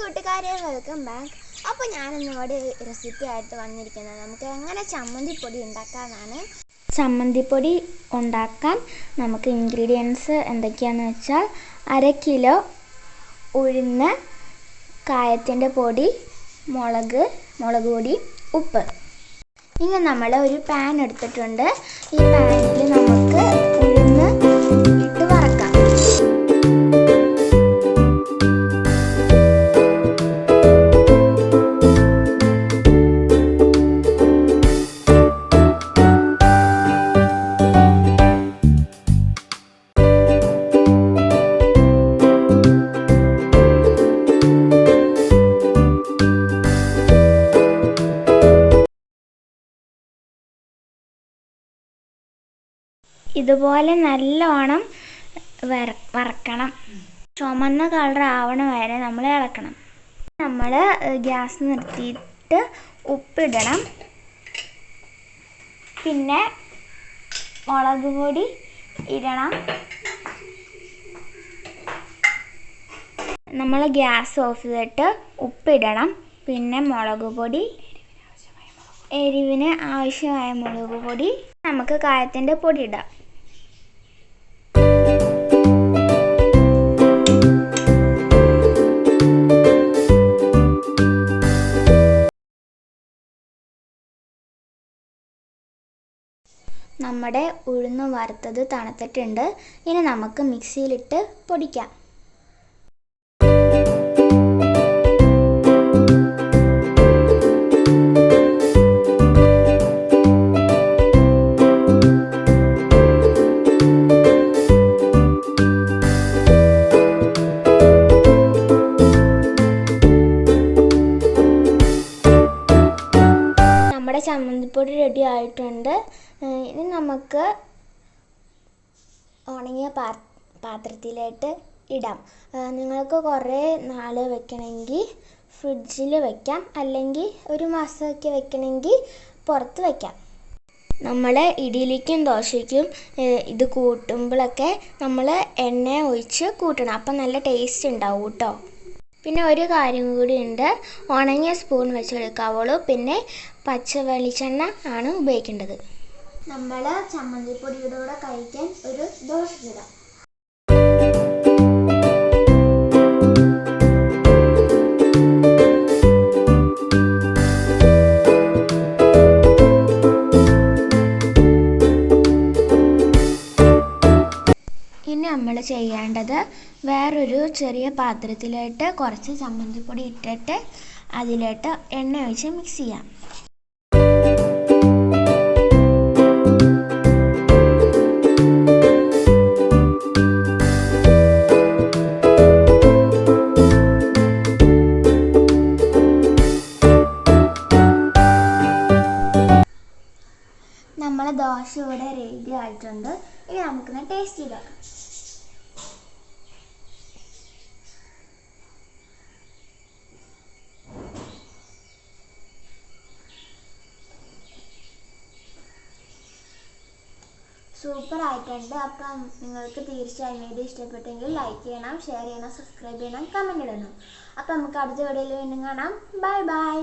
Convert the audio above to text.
കൂട്ടുകാരെ welcome back അപ്പോൾ ഞാനിന്നിവിടെ റെസിപ്പി ആയിട്ട് വന്നിരിക്കുന്നത്. നമുക്ക് എങ്ങനെ ചമ്മന്തിപ്പൊടി ഉണ്ടാക്കാനാണ് ചമ്മന്തിപ്പൊടി ഉണ്ടാക്കാൻ നമുക്ക് ഇൻഗ്രീഡിയൻസ് എന്തൊക്കെയാണെന്ന് വെച്ചാൽ അര കിലോ ഉഴുന്ന് കായത്തിന്റെ പൊടി മുളക് മുളക് പൊടി ഉപ്പ്. ഇനി നമ്മൾ ഒരു പാൻ എടുത്തിട്ടുണ്ട്. ഈ പാനിൽ നമുക്ക് ഇതുപോലെ നല്ലോണം വര വറക്കണം. ചുമന്ന കളർ ആവണ വരെ നമ്മൾ ഇളക്കണം. നമ്മൾ ഗ്യാസ് നിർത്തിയിട്ട് ഉപ്പിടണം. പിന്നെ മുളക് പൊടി ഇടണം. നമ്മൾ ഗ്യാസ് ഓഫ് ചെയ്തിട്ട് ഉപ്പിടണം. പിന്നെ മുളക് പൊടി എരിവിന് ആവശ്യമായ മുളക് പൊടി നമുക്ക് കായത്തിന്റെ പൊടി ഇടാം. നമ്മുടെ ഉഴുന്ന് വറുത്തത് തണുത്തിട്ടുണ്ട്. ഇനി നമുക്ക് മിക്സിയിലിട്ട് പൊടിക്കാം. ചമ്മന്തിപ്പൊടി റെഡി ആയിട്ടുണ്ട്. ഇനി നമുക്ക് ഉണങ്ങിയ പാ പാത്രത്തിലായിട്ട് ഇടാം. നിങ്ങൾക്ക് കുറേ നാൾ വെക്കണമെങ്കിൽ ഫ്രിഡ്ജിൽ വെക്കാം. അല്ലെങ്കിൽ ഒരു മാസമൊക്കെ വെക്കണമെങ്കിൽ പുറത്ത് വെക്കാം. നമ്മൾ ഇഡ്ഡലിക്കും ദോശയ്ക്കും ഇത് കൂട്ടുമ്പോഴൊക്കെ നമ്മൾ എണ്ണ ഒഴിച്ച് കൂട്ടണം. അപ്പം നല്ല ടേസ്റ്റ് ഉണ്ടാവും കേട്ടോ പിന്നെ ഒരു കാര്യം കൂടി ഉണ്ട്. ഉണങ്ങിയ സ്പൂൺ വെച്ചെടുക്കാവുള്ളൂ പിന്നെ പച്ച വെളിച്ചെണ്ണ ആണ് ഉപയോഗിക്കേണ്ടത്. നമ്മൾ ചമ്മന്തിപ്പൊടിയുടെ കൂടെ കഴിക്കാൻ ഒരു ദോശ ഇടാം. ചെയ്യേണ്ടത് വേറൊരു ചെറിയ പാത്രത്തിലോട്ട് കുറച്ച് ചമ്മന്തിപ്പൊടി ഇട്ടിട്ട് അതിലോട്ട് എണ്ണ ഒഴിച്ച് മിക്സ് ചെയ്യാം. നമ്മളെ ദോശ ഇവിടെ റെഡി ആയിട്ടുണ്ട്. ഇനി നമുക്ക് ടേസ്റ്റ് ചെയ്ത് സൂപ്പർ ആയിട്ടുണ്ട് അപ്പം നിങ്ങൾക്ക് തീർച്ചയായും വീഡിയോ ഇഷ്ടപ്പെട്ടെങ്കിൽ ലൈക്ക് ചെയ്യണം ഷെയർ ചെയ്യണം സബ്സ്ക്രൈബ് ചെയ്യണം കമന്റ് ഇടണം. അപ്പം നമുക്ക് അടുത്ത വീഡിയോയിൽ വീണ്ടും കാണാം. Bye bye